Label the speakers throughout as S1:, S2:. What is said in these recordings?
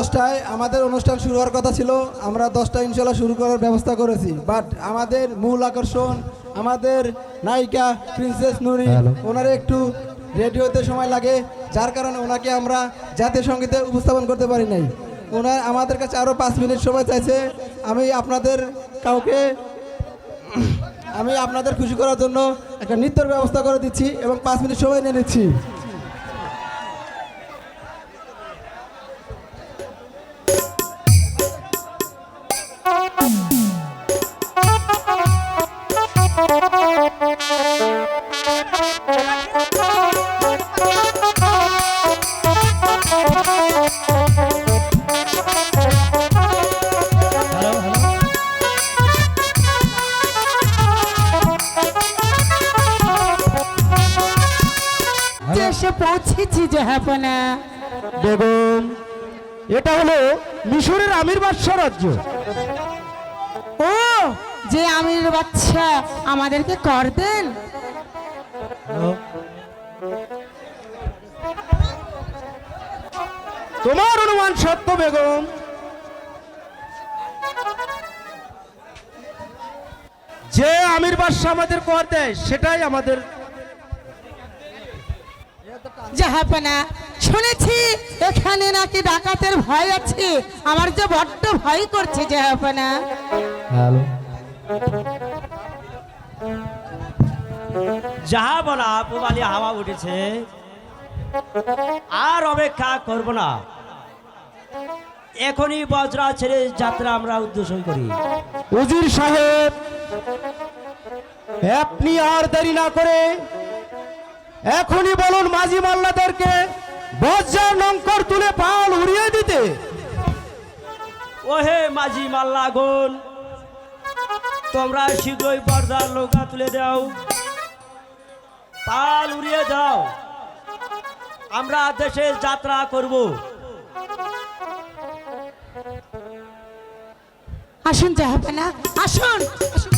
S1: দশটায় আমাদের অনুষ্ঠান শুরু হওয়ার কথা ছিল। আমরা দশটায় ইনশাল্লাহ শুরু করার ব্যবস্থা করেছি। বাট আমাদের মূল আকর্ষণ আমাদের নায়িকা প্রিন্সেস নুরি ওনার একটু রেডিওতে সময় লাগে। যার কারণে ওনাকে আমরা জাতীয় সঙ্গীতে উপস্থাপন করতে পারি নাই। ওনার আমাদের কাছে আরও পাঁচ মিনিট সময় চাইছে। আমি আপনাদের কাউকে আমি আপনাদের খুশি করার জন্য একটা নৃত্যর ব্যবস্থা করে দিচ্ছি এবং পাঁচ মিনিট সময় নিয়ে নিচ্ছি।
S2: আমির রাজ্য।
S3: ও যে আমির বাচ্চা আমাদেরকে কর দেন।
S2: তোমার অনুমান সত্য বেগম? যে আমির বাদশাহ আমাদের কর দেয় সেটাই আমাদের
S3: জাহাপনা শুনেছি এখানে নাকি ডাকাতের ভয় আছে। আমার যে বড্ড ভয় করছে জাহাপনা
S4: যাহা বলা পুবালি হাওয়া উঠেছে। আর অপেক্ষা করব না। এখনই বজরা ছেড়ে যাত্রা আমরা উদ্দেশ্য করি।
S2: উজির সাহেব আপনি আর দেরি না করে এখনই বলুন মাঝি মাল্লাদেরকে বজ্জার নঙ্কর তুলে পাল উড়িয়ে দিতে।
S4: ওহে মাঝি মাল্লা গুন তোমরা শীঘ্রই বর্দার নৌকা তুলে দাও। পাল উড়িয়ে দাও। আমরা দেশে যাত্রা করব।
S3: আসুন জাহাপনা আসুন আসুন।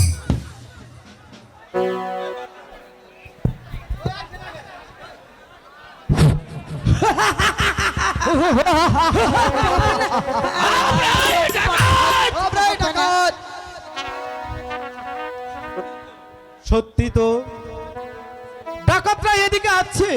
S2: সত্যি তো? ডাকাতরা এদিকে আছে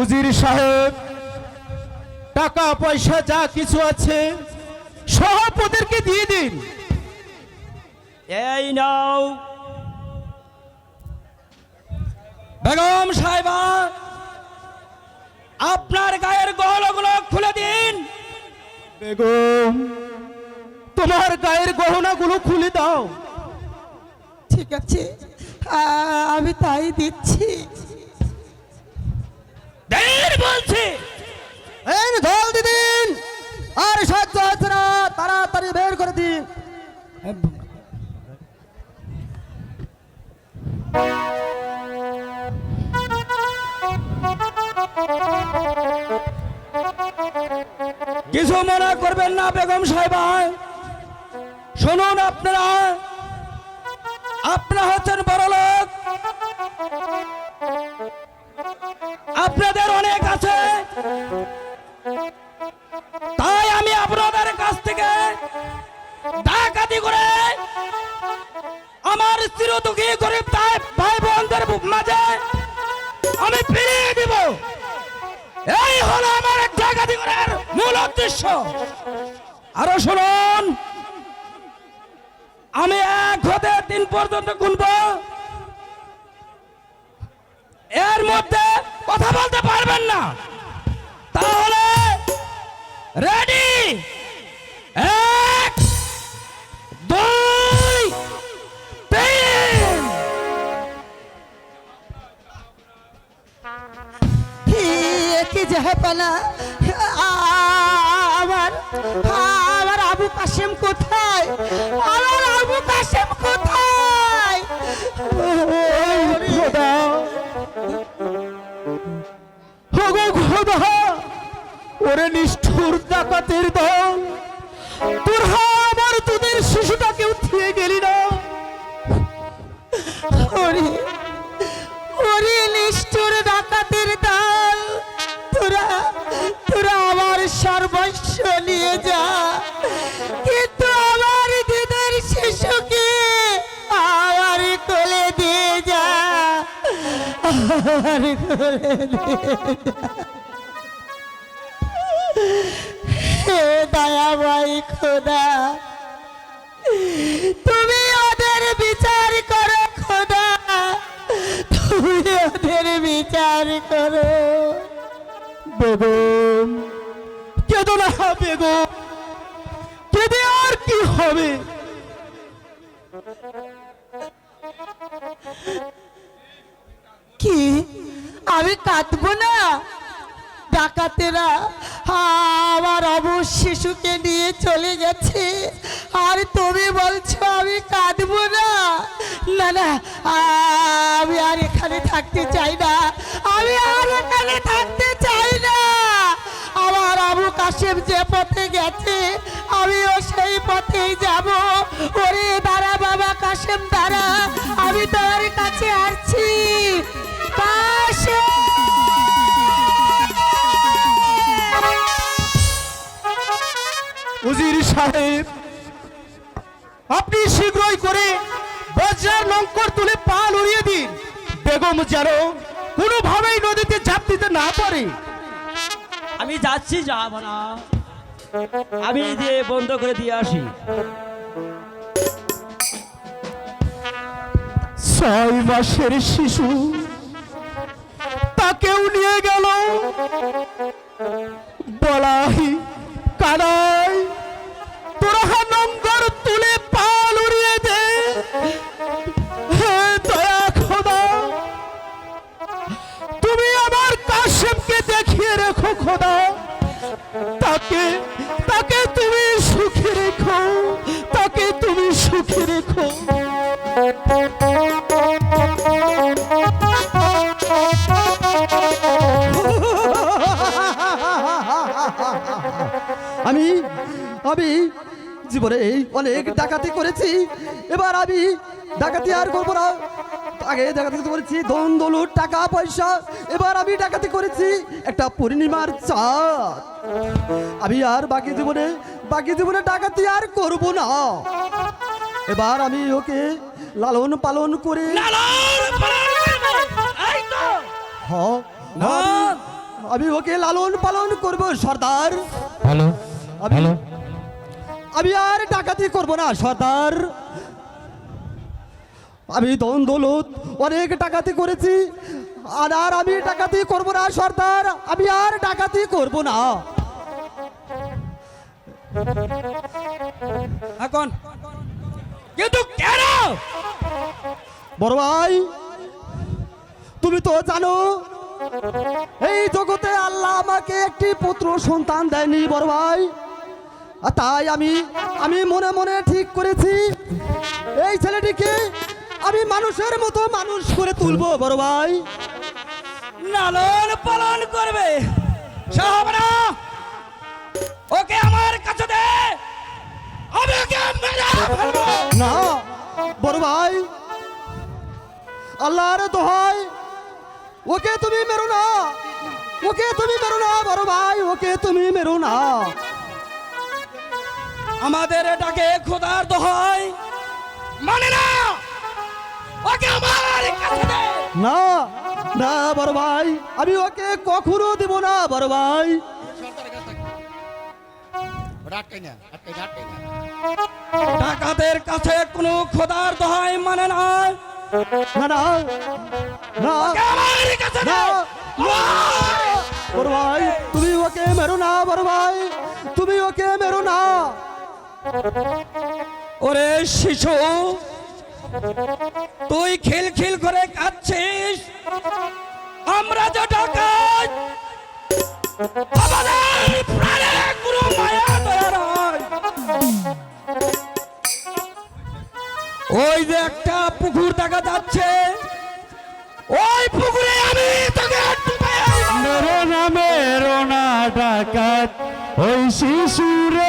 S2: উজির সাহেব টাকা পয়সা যা কিছু আছে সব ওদেরকে দিয়ে দিন।
S4: এই নাও। বেগম সাহেবা আপনার গায়ের গহনাগুলো খুলে দিন।
S2: বেগম তোমার গায়ের গহনাগুলো খুলে দাও।
S3: ঠিক আছে আমি তাই দিচ্ছি।
S4: দেন বলছি।
S1: এই জলদি দিন। আর সহ্য হচ্ছে না তাড়াতাড়ি বের করে দিন।
S4: কিছু মনে করবেন না বেগম সাহেবা শুনুন আপনারা। আপনারা হচ্ছেন বড় লোক আপনাদের অনেক আছে। তাই আমি আপনাদের কাছ থেকে ডাকাতি করে আমার স্ত্রী দুঃখী গরিব ভাই বোনদের মাঝে আমি ফিরিয়ে দিব। এই হলো আমার ডাকাতি করার মূল উদ্দেশ্য। আরও শুনুন। আমি এক হতে তিন পর্যন্ত গুনব। এর মধ্যে কথা বলতে পারবেন না। তাহলে রেডি? এক, দুই, তিন।
S3: কি- জাহাপানা আমার আমার আবু কাশেম কোথায়? করো
S2: বেগম। কেঁদো না বেগম। কেঁদে আর কি হবে?
S3: কি? আমি কাঁদবো না? ডাকাতেরা আমার অবশ শিশুকে নিয়ে চলে গেছে। আর তুমি বলছো, আমি কাঁদবো না। না না, আমি আর এখানে থাকতে চাই না। আমি আর এখানে থাকতে চাই না। আমার আবু কাশেম যে পথে গেছে, আমিও সেই পথেই যাব। ওরে দাঁড়া বাবা কাশেম, দাঁড়া। আমি তোমার কাছে আসছি। কাশেম!
S2: উজির সাহেব আপনি শীঘ্রই করে বজ্রার লঙ্কর তুলে পাল উড়িয়ে দিন। বেগম যেন কোনোভাবেই নদীতে ঝাঁপ দিতে না পারে।
S5: আমি যাচ্ছি যাব না। আমি দিয়ে বন্ধ করে দিয়ে আসি।
S2: ছয় মাসের শিশু তাকেও নিয়ে গেল। বলাই তোরা নম্বর তুলে পাল উড়িয়ে দে। দয়া খোদা, তুমি আমার কাশেমকে দেখিয়ে রেখো খোদা। তাকে তাকে তুমি সুখে রেখো, তাকে তুমি সুখে রেখো।
S6: আমি আমি জীবনে অনেক ডাকাতি করেছি। এবার আমি ডাকাতি আর করব না। আগে ডাকাতি করেছি ধন দৌলত টাকা পয়সা। এবার আমি ডাকাতি করেছি একটা পূর্ণিমার চাঁদ। আমি আর বাকি জীবনে বাকি জীবনে ডাকাতি আর করব না। এবার আমি ওকে লালন পালন করে
S4: লালন পালন! করবে। এই তো।
S6: হ আমি- ওকে লালন পালন করব সর্দার। আমি আমি আর ডাকাতি করব না, সর্দার। আমি দন দৌলত অনেক ডাকাতি করেছি, আর আর আমি ডাকাতি করব না, সর্দার। আমি আর ডাকাতি করব না।
S4: এখন কিন্তু কেন?
S6: বড় ভাই, তুমি তো জানো, এই জগতে আল্লাহ আমাকে একটি পুত্র সন্তান দেয়নি, বড় ভাই। তাই আমি আমি মনে মনে ঠিক করেছি এই ছেলেটিকে আমি মানুষের মতো মানুষ করে তুলবো বড় ভাই।
S4: লালন পালন করবে। ওকে আমার কাছে দে। আমি ওকে
S6: না বড় ভাই আল্লাহর দোহাই ওকে তুমি মেরো না ওকে তুমি মেরো না বড় ভাই ওকে তুমি মেরো না।
S4: আমাদের এটাকে খোদার দোহাই। মানে না ওকে আমার কাছে দে।
S6: না না বড় ভাই আমি ওকে কখনো দেব না বড় ভাই।
S4: ডাকাতের কাছে কোনো খোদার দোহাই মানে না।
S6: না না না
S4: আমার কাছে দে।
S6: না বড় ভাই তুমি ওকে মেরো না বড় ভাই তুমি ওকে মেরো না।
S4: ওরে শিশু, তুই খিলখিল করে কাঁদছিস। আমরা যে ওই যে একটা পুকুর দেখা যাচ্ছে, ওই পুকুরে আমি
S7: মেরো না মেরো না, ডাকাত। ওই শিশুরে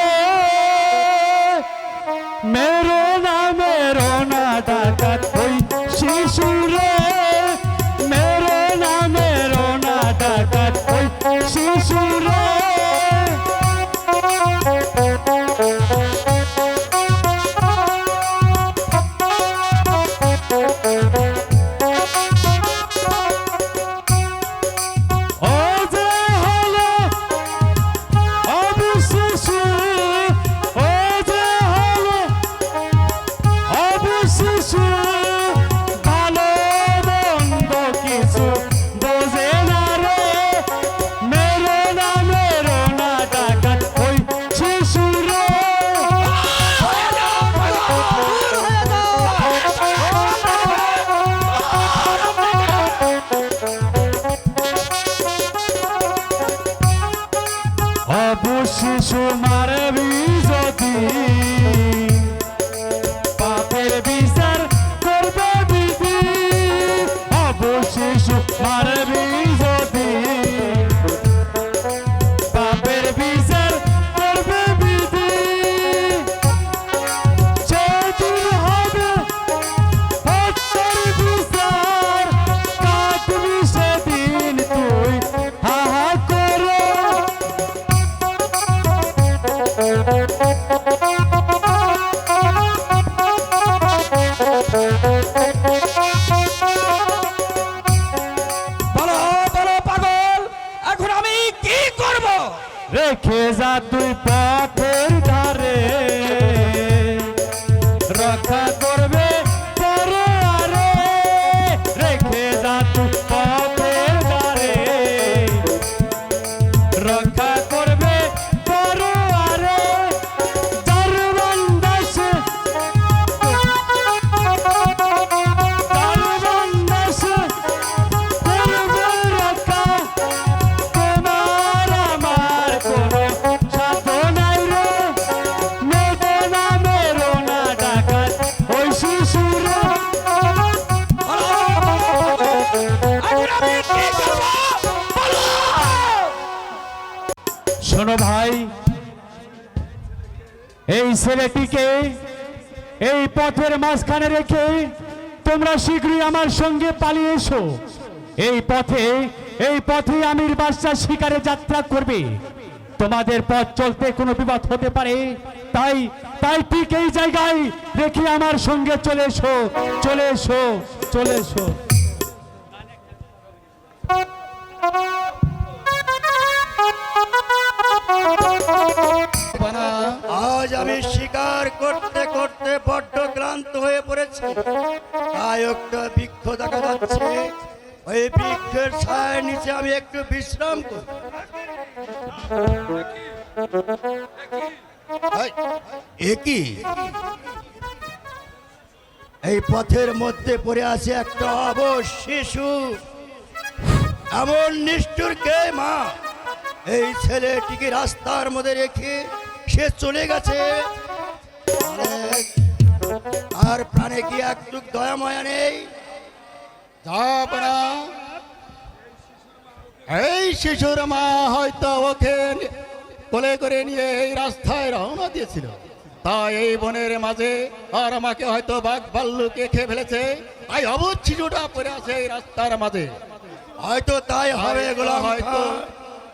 S7: পথের মাঝখানে রেখে তোমরা শীঘ্রই আমার সঙ্গে পালিয়ে এসো। এই পথে এই পথে আমির বাদশাহ শিকারে যাত্রা করবে। তোমাদের পথ চলতে কোনো বিপদ হতে পারে। তাই তাই ঠিক এই জায়গায় রেখে আমার সঙ্গে চলে এসো চলে এসো চলে এসো।
S8: আমি শিকার করতে করতে বড্ড ক্লান্ত হয়ে পড়েছি। তাই একটা বৃক্ষ দেখা যাচ্ছে। ওই বৃক্ষের ছায়ের নিচে আমি একটু বিশ্রাম করি। এই, এই পথের মধ্যে পড়ে আছে একটা অবশ শিশু। এমন নিষ্ঠুর কে মা? এই ছেলেটিকে রাস্তার মধ্যে রেখে সে চলে গেছে। আর প্রাণে কি একটু দয়া মায়া নেই? এই শিশুর মা হয়তো ওকে কোলে করে নিয়ে এই রাস্তায় রওনা দিয়েছিল। তাই এই বনের মাঝে আর আমাকে হয়তো বাঘ ভাল্লুকে খেয়ে ফেলেছে। তাই অবুধ শিশুটা পড়ে আছে এই রাস্তার মাঝে। হয়তো তাই হবে গোলাম হয়তো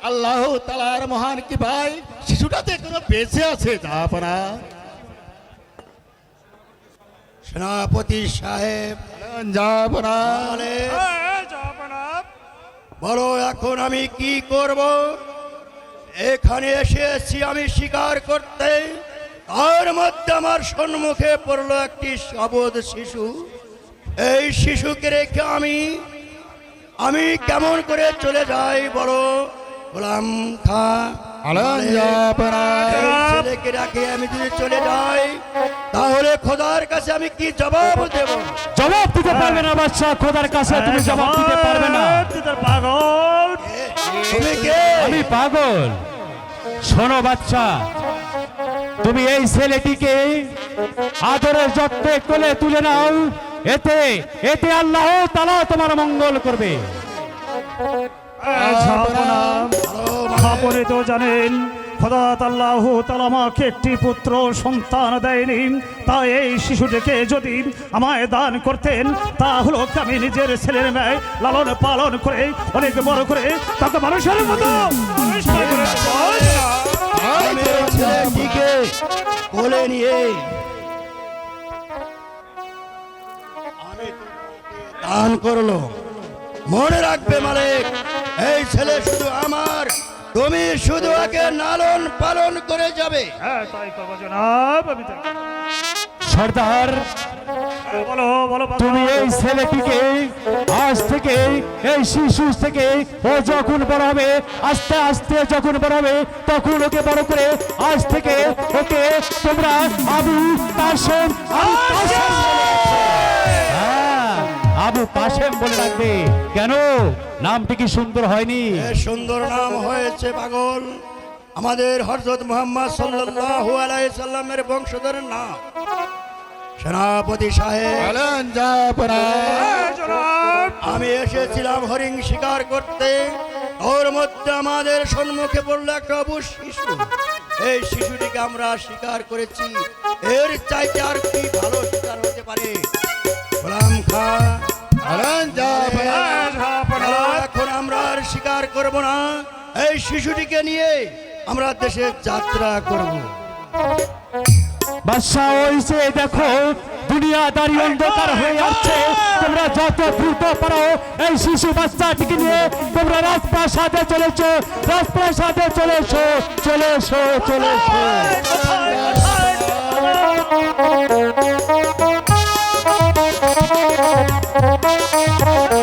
S8: আল্লাহ তালার মহান কি ভাই? শিশুটাতে কোনো বেঁচে আছে? যাপনা সেনাপতি সাহেব যাপনা বলো এখন আমি কি করব? এখানে এসেছি আমি স্বীকার করতে। তার মধ্যে আমার সম্মুখে পড়ল একটি অবোধ শিশু। এই শিশুকে রেখে আমি আমি কেমন করে চলে যাই বলো? গোলাম খা ছেলেকে রাখে আমি যদি চলে যাই তাহলে খোদার কাছে আমি কি জবাব দেব?
S7: জবাব দিতে পারবে না খোদার কাছে তুমি জবাব দিতে পারবে না।
S5: পাগল
S8: তুমি কে?
S7: আমি পাগল। শোনো বাচ্চা তুমি এই ছেলেটিকে আদরের যত্নে কোলে তুলে নাও। এতে এতে আল্লাহ তালা তোমার মঙ্গল করবে।
S9: আপনি তো জানেন একটি পুত্র সন্তান দেয়নি। তাই এই শিশুটিকে যদি আমায় দান করতেন তা আমি নিজের ছেলের মেয়ে লালন পালন করে, অনেক বড় করে, তাকে মানুষের মতো
S8: দান করল। মনে রাখবে মালিক। এই ছেলে শুধু আমার। তুমি শুধু একে লালন পালন করে যাবে।
S9: হ্যাঁ তাই করব জনাব আমি তাই
S7: সর্দার
S9: বলো বলো
S7: তুমি এই ছেলেটিকে আজ থেকে এই শিশু থেকে ও যখন বড় হবে আস্তে আস্তে যখন বড় হবে তখন ওকে বড় করে আজ থেকে ওকে তোমরা আবু হ্যাঁ, আবু কাশেম বলে রাখবে। কেন? নামটি কি সুন্দর হয়নি?
S8: এ সুন্দর নাম হয়েছে পাগল। আমাদের হযরত মোহাম্মদ সাল্লাল্লাহু আলাইহি সাল্লামের বংশধরের নাম। সেনাপতি সাহেব।
S9: হ্যাঁ,
S8: আমি এসেছিলাম হরিণ শিকার করতে। ওর মধ্যে আমাদের সম্মুখে পড়ল একটা অবুজ শিশু। এই শিশুটিকে আমরা শিকার করেছি। এর চাইতে আর কি ভালো শিকার হতে পারে? গোলাম খা আমরা শিকার করব না। এই শিশুটিকে নিয়ে আমরা দেশে যাত্রা করব।
S7: বাদশাহ হয়েছে দেখো দুনিয়াদারি অন্ধকার হয়ে যাচ্ছে তোমরা যত দ্রুত পারো এই শিশু বাচ্চাটিকে নিয়ে তোমরা রাজপ্রাসাদে চলেছো রাজপ্রাসাদে চলেছো চলেছো চলেছো বারো
S3: Thank you.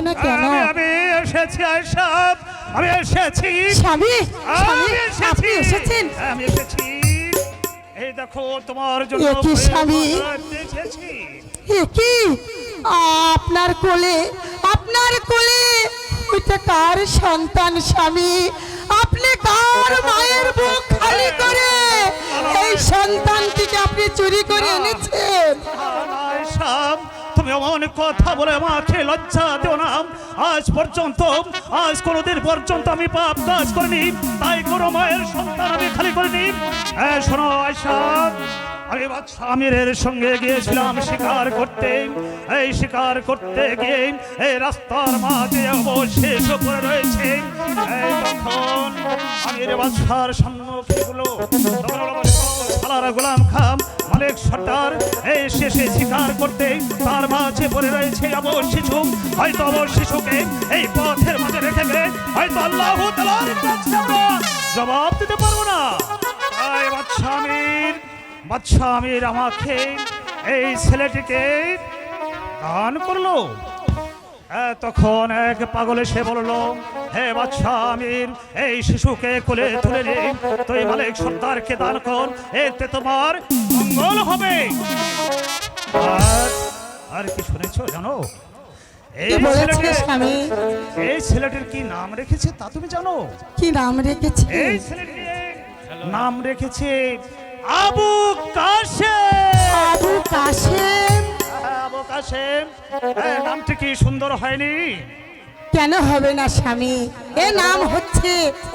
S3: আসছে না কেন?
S9: আমি এসেছি আয়সাব আমি এসেছি।
S3: স্বামী স্বামী
S9: আমি এসেছি।
S3: আপনি এসেছেন?
S9: আমি এসেছি। এই দেখো তোমার জন্য
S3: এ কি স্বামী?
S9: এসেছি।
S3: এ কি আপনার কোলে আপনার কোলে ওইটা কার সন্তান স্বামী? আপনি কার মায়ের বুক খালি করে? এই সন্তানটিকে আপনি চুরি করে এনেছেন?
S9: তুমি এমন কথা বলে আমাকে লজ্জা দেও না। আজ পর্যন্ত, আজ কোনোদিন পর্যন্ত আমি পাপ কাজ করিনি। তাই কোনো মায়ের সন্তান আমি খালি করিনি। হ্যাঁ শোনো আয়সাব আমি বাদশাহ, আমিরের সঙ্গে গিয়েছিলাম শিকার করতে। এই শিকার করতে গিয়ে এই রাস্তার মাঝে অবশেষ করে রয়েছে। আমির বাদশার সম্মুখে গুলো গোলাম খাম মালিক সর্দার, এই শেষে শিকার করতে তার মাঝে পড়ে রয়েছে অবশ শিশু হয়তো শিশুকে এই পথের মাঝে রেখে হয়তো আল্লাহ আমরা জবাব দিতে পারব না। আমির বাচ্চা আমির আমাকে এই ছেলেটিকে দান করল। তখন এক পাগল এসে বলল হে বাচ্চা আমির এই শিশুকে কোলে তুলে নে তুই মালিক সর্দারকে দান কর এতে তোমার মঙ্গল হবে। আর আর কি শুনেছো জানো? এই ছেলেটির
S3: স্বামী?
S9: এই ছেলেটির কি নাম রেখেছে তা তুমি জানো?
S3: কি নাম রেখেছে?
S9: এই ছেলেটির নাম রেখেছে আবু কাশেম।
S3: আবু কাশেম।
S9: আবু কাশেম। এই নামটি কি সুন্দর হয়নি।
S3: কেন হবে না স্বামী? এ নাম হচ্ছে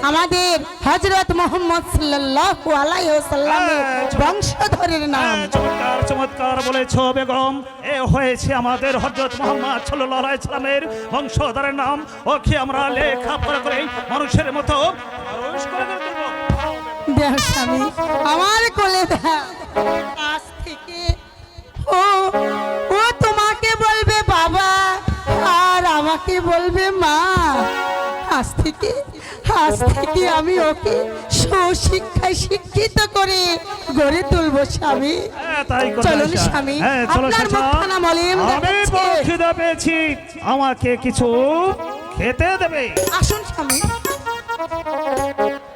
S3: আমাদের হজরত মোহাম্মদ সাল্লাল্লাহু আলাইহি ওয়াসাল্লামের বংশধরের নাম।
S9: চমৎকার চমৎকার বলেছ বেগম। এ হয়েছে আমাদের হজরত মোহাম্মদ সাল্লাল্লাহু আলাইহি সাল্লামের বংশধরের নাম। ওকে আমরা লেখাপড়া করে মানুষের মতো মানুষ করে
S3: দেহ স্বামী আমার কোলে আজ থেকে ও ও তোমাকে বলবে বাবা মাকে বলবে মা। আজ থেকে আজ থেকে আমি ওকে সুশিক্ষায় শিক্ষিত করে গড়ে তুলবো স্বামী।
S9: হ্যাঁ,
S3: চলুন স্বামী
S9: হ্যাঁ, চলো,
S3: আপনার। মুখখানা মলিন
S9: আমি
S3: দেখাচ্ছে।
S9: পেয়েছি। আমাকে কিছু খেতে দেবে।
S3: আসুন স্বামী।